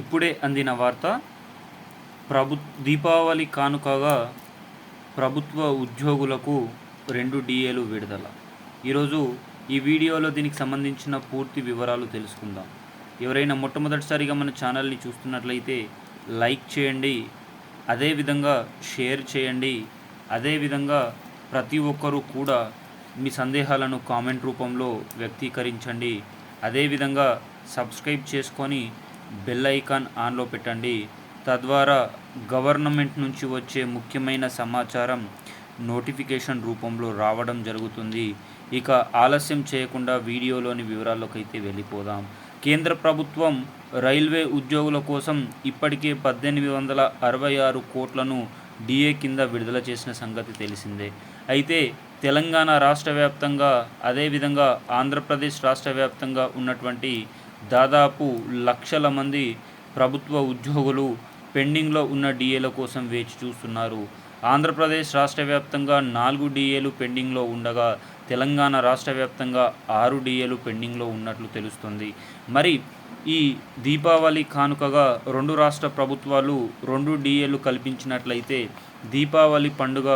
ఇప్పుడే అందిన వార్త ప్రభు దీపావళి కానుకగా ప్రభుత్వ ఉద్యోగులకు రెండు డిఏలు విడుదల. ఈరోజు ఈ వీడియోలో దీనికి సంబంధించిన పూర్తి వివరాలు తెలుసుకుందాం. ఎవరైనా మొట్టమొదటిసారిగా మన ఛానల్ని చూస్తున్నట్లయితే లైక్ చేయండి అదేవిధంగా షేర్ చేయండి అదేవిధంగా ప్రతి ఒక్కరూ కూడా మీ సందేహాలను కామెంట్ రూపంలో వ్యక్తీకరించండి అదేవిధంగా సబ్స్క్రైబ్ చేసుకొని బెల్ ఐకాన్ ఆన్లో పెట్టండి. తద్వారా గవర్నమెంట్ నుంచి వచ్చే ముఖ్యమైన సమాచారం నోటిఫికేషన్ రూపంలో రావడం జరుగుతుంది. ఇక ఆలస్యం చేయకుండా వీడియోలోని వివరాల్లోకైతే వెళ్ళిపోదాం. కేంద్ర ప్రభుత్వం రైల్వే ఉద్యోగుల కోసం ఇప్పటికే పద్దెనిమిది వందల అరవై ఆరు కోట్లను డిఏ కింద విడుదల చేసిన సంగతి తెలిసిందే. అయితే తెలంగాణ రాష్ట్ర వ్యాప్తంగా అదేవిధంగా ఆంధ్రప్రదేశ్ రాష్ట్ర వ్యాప్తంగా ఉన్నటువంటి దాదాపు లక్షల మంది ప్రభుత్వ ఉద్యోగులు పెండింగ్లో ఉన్న డిఏల కోసం వేచి చూస్తున్నారు. ఆంధ్రప్రదేశ్ రాష్ట్ర వ్యాప్తంగా నాలుగు డిఏలు పెండింగ్లో ఉండగా తెలంగాణ రాష్ట్ర వ్యాప్తంగా ఆరు డిఏలు పెండింగ్లో ఉన్నట్లు తెలుస్తుంది. మరి ఈ దీపావళి కానుకగా రెండు రాష్ట్ర ప్రభుత్వాలు రెండు డిఏలు కల్పించినట్లయితే దీపావళి పండుగ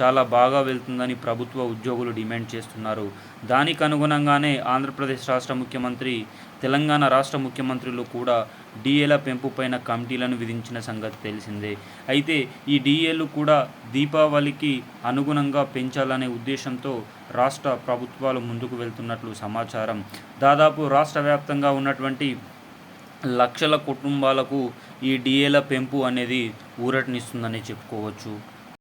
చాలా బాగా వెళ్తుందని ప్రభుత్వ ఉద్యోగులు డిమాండ్ చేస్తున్నారు. దానికి అనుగుణంగానే ఆంధ్రప్రదేశ్ రాష్ట్ర ముఖ్యమంత్రి తెలంగాణ రాష్ట్ర ముఖ్యమంత్రులు కూడా డిఏల పెంపుపైన కమిటీలను విధించిన సంగతి తెలిసిందే. అయితే ఈ డిఏలు కూడా దీపావళికి అనుగుణంగా పెంచాలనే ఉద్దేశంతో రాష్ట్ర ప్రభుత్వాలు ముందుకు వెళ్తున్నట్లు సమాచారం. దాదాపు రాష్ట్ర వ్యాప్తంగా ఉన్నటువంటి లక్షల కుటుంబాలకు ఈ డిఏల పెంపు అనేది ఊరటనిస్తుందని చెప్పుకోవచ్చు.